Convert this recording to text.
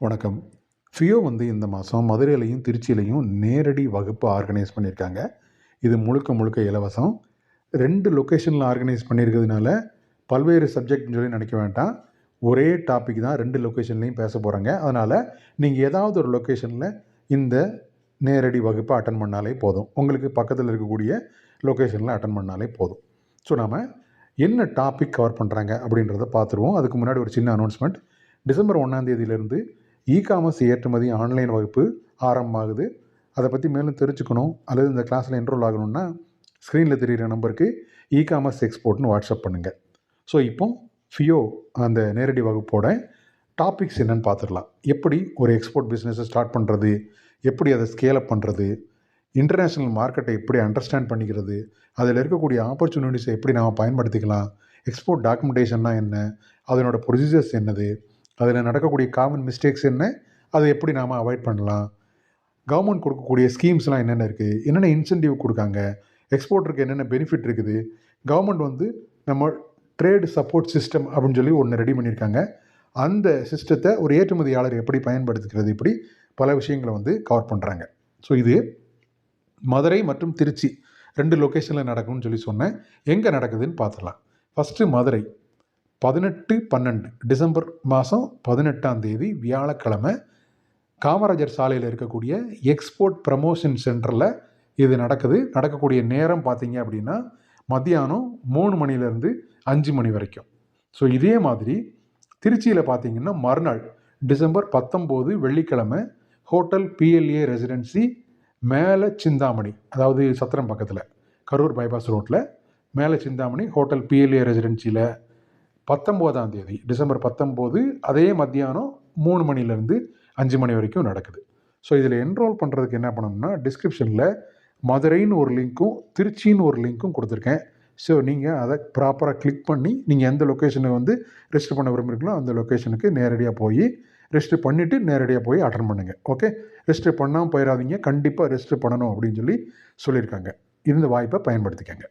வணக்கம். ஃபியோ வந்து இந்த மாதம் மதுரையிலையும் திருச்சியிலையும் நேரடி வகுப்பு ஆர்கனைஸ் பண்ணியிருக்காங்க. இது முழுக்க முழுக்க இலவசம். ரெண்டு லொக்கேஷனில் ஆர்கனைஸ் பண்ணியிருக்கிறதுனால பல்வேறு சப்ஜெக்ட்னு சொல்லி நினைக்க வேண்டாம். ஒரே டாபிக் தான் ரெண்டு லொக்கேஷன்லேயும் பேச போகிறாங்க அதனால் நீங்கள் ஏதாவது ஒரு லொக்கேஷனில் இந்த நேரடி வகுப்பை அட்டன் பண்ணாலே போதும். உங்களுக்கு பக்கத்தில் இருக்கக்கூடிய லொக்கேஷனில் அட்டன் பண்ணாலே போதும். ஸோ நாம் என்ன டாபிக் கவர் பண்ணுறாங்க அப்படின்றத பார்த்துருவோம். அதுக்கு முன்னாடி ஒரு சின்ன அனௌன்ஸ்மெண்ட். டிசம்பர் ஒன்றாம் தேதியிலேருந்து இ காமர்ஸ் ஏற்றுமதி ஆன்லைன் வகுப்பு ஆரம்பமாகுது. அதை பற்றி மேலும் தெரிஞ்சுக்கணும். அல்லது இந்த கிளாஸில் என்ரோல் ஆகணும்னா ஸ்க்ரீனில் தெரிகிற நம்பருக்கு இ காமர்ஸ் எக்ஸ்போர்ட்னு வாட்ஸ்அப் பண்ணுங்கள் ஸோ இப்போ ஃபியோ அந்த நேரடி வகுப்போட டாபிக்ஸ் என்னென்னு பார்த்துடலாம் எப்படி ஒரு எக்ஸ்போர்ட் பிஸ்னஸை ஸ்டார்ட் பண்ணுறது எப்படி அதை ஸ்கேலப் பண்ணுறது இன்டர்நேஷ்னல் மார்க்கெட்டை எப்படி அண்டர்ஸ்டாண்ட் பண்ணிக்கிறது? அதில் இருக்கக்கூடிய ஆப்பர்ச்சுனிட்டிஸை எப்படி நாம் பயன்படுத்திக்கலாம்? எக்ஸ்போர்ட் டாக்குமெண்டேஷன்னா என்ன? அதனோட ப்ரொசீஜர்ஸ் என்னது? அதில் நடக்கக்கூடிய காமன் மிஸ்டேக்ஸ் என்ன? அதை எப்படி நாம் அவாய்ட் பண்ணலாம்? கவர்மெண்ட் கொடுக்கக்கூடிய ஸ்கீம்ஸ்லாம் என்னென்ன இருக்குது என்னென்ன இன்சென்டிவ் கொடுக்காங்க? எக்ஸ்போர்ட்டருக்கு என்னென்ன பெனிஃபிட் இருக்குது? கவர்மெண்ட் வந்து நம்ம ட்ரேடு சப்போர்ட் சிஸ்டம் அப்படின்னு சொல்லி ஒன்று ரெடி பண்ணியிருக்காங்க. அந்த சிஸ்டத்தை ஒரு ஏற்றுமதியாளர் எப்படி பயன்படுத்துகிறது இப்படி பல விஷயங்களை வந்து கவர் பண்ணுறாங்க ஸோ இது மதுரை மற்றும் திருச்சி ரெண்டு லொக்கேஷனில் நடக்கும்னு சொல்லி சொன்னேன். எங்கே நடக்குதுன்னு பார்த்துடலாம். ஃபஸ்ட்டு மதுரை. பதினெட்டு பன்னெண்டு. டிசம்பர் மாதம் பதினெட்டாம் தேதி வியாழக்கிழமை காமராஜர் சாலையில் இருக்கக்கூடிய எக்ஸ்போர்ட் ப்ரமோஷன் சென்டரில் இது நடக்குது. நடக்கக்கூடிய நேரம் பார்த்தீங்க அப்படின்னா மத்தியானம் மூணு மணிலேருந்து அஞ்சு மணி வரைக்கும். ஸோ இதே மாதிரி திருச்சியில் பார்த்தீங்கன்னா மறுநாள் டிசம்பர் பத்தொம்போது வெள்ளிக்கிழமை ஹோட்டல் பிஎல்ஏ ரெசிடென்சி மேலே சிந்தாமணி அதாவது சத்திரம் பக்கத்தில் கரூர் பைபாஸ் ரோட்டில் மேலே சிந்தாமணி ஹோட்டல் பிஎல்ஏ ரெசிடென்சியில் பத்தொம்போதாம் தேதி டிசம்பர் பத்தொம்போது அதே மத்தியானம் மூணு மணிலேருந்து அஞ்சு மணி வரைக்கும் நடக்குது. ஸோ இதில் என்ரோல் பண்ணுறதுக்கு என்ன பண்ணணும்னா டிஸ்கிரிப்ஷனில் மதுரைன்னு ஒரு லிங்க்கும் திருச்சின்னு ஒரு லிங்க்கும் கொடுத்துருக்கேன். ஸோ நீங்கள் அதை ப்ராப்பராக கிளிக் பண்ணி நீங்கள் எந்த லொக்கேஷனை வந்து ரெஜிஸ்டர் பண்ண விரும்புகிறீங்களோ அந்த லொக்கேஷனுக்கு நேரடியாக போய் ரிஜிஸ்டர் பண்ணிவிட்டு நேரடியாக போய் அட்டன் பண்ணுங்கள் ஓகே ரெஜிஸ்டர் பண்ணாமல் போயிடாதீங்க கண்டிப்பாக ரிஜிஸ்டர் பண்ணணும் அப்படின்னு சொல்லி சொல்லியிருக்காங்க. இந்த வாய்ப்பை பயன்படுத்திக்கங்க.